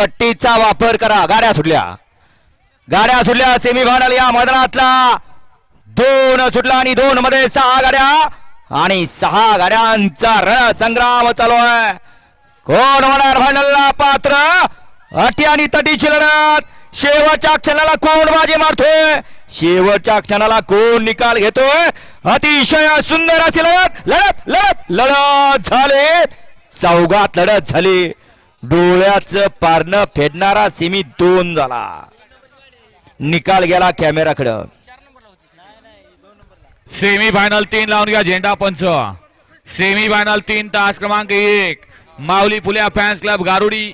पट्टीचा वापर करा. गाड्या सुटल्या. गाड्या सुटल्या. सेमीफायनल या मैदानातला. दोन सुटला आणि दोन मध्ये सहा गाड्या. आणि सहा गाड्यांचा रणसंग्राम चालू आहे. कोण होणार फायनलला पात्र. अटी आणि तटीची लढत. शेवटच्या क्षणाला कोण बाजी मारतोय? शेवटच्या क्षणाला कोण निकाल घेतोय? अतिशय सुंदर अशी लढत. लढत लढत लढत झाले. चौघात लढत झाली. डोळ्याचं पारणं फेडणारा सेमी दोन झाला. निकाल गेला कॅमेराकडं. सेमी फायनल तीन लावून घ्या झेंडा पंच. सेमी फायनल तीन तास क्रमांक एक. माऊली फुल्या फॅन्स क्लब गारुडी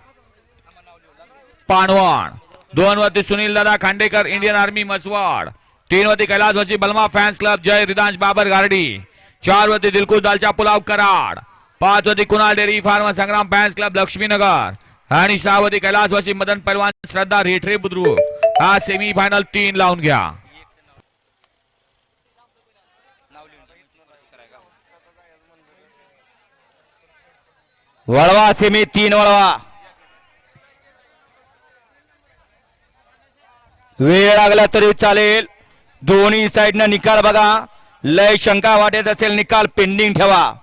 पाणवण दोन वरती सुनील दादा खांडेकर इंडियन आर्मी मसवाड. तीन वरती कैलासवासी बलमा फॅन्स क्लब जय रिदांश बाबर गारडी. चार वरती दिलकुश दालचा पुलाव कराड. पाच होती Kunal dairy farm Sangram fans club Laxminagar. आणि सहा वरती कैलासवासी मदन परवान श्रद्धा रेठरे बुद्रुक. हा सेमी फायनल तीन लावून घ्या. वळवा सेमी तीन वळवा. वेळ लागला तरी चालेल. दोन्ही साईडनं निकाल बघा. लय शंका वाटत असेल निकाल पेंडिंग ठेवा.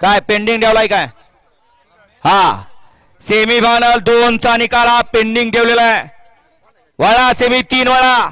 काय पेंडिंग ठेवलाय काय? हा. सेमी फायनल दोनचा निकाल हा पेंडिंग ठेवलेला आहे. वळा सेमी तीन वळा.